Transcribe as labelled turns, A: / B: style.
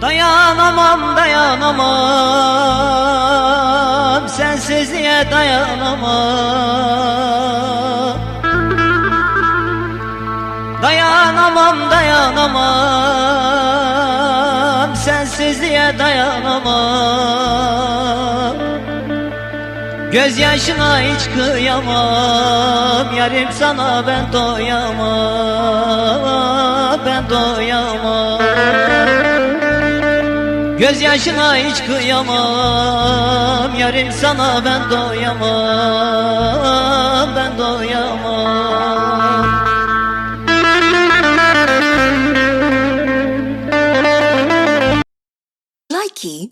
A: Dayanamam dayanamam. Sensizliğe dayanamam. Dayanamam dayanamam. Sensizliğe dayanamam. Gözyaşına hiç kıyamam. Yarim sana ben doyamam. Ben doyamam Gözyaşına hiç kıyamam. Yarim sana ben doyamam Ben doyamam.
B: Likey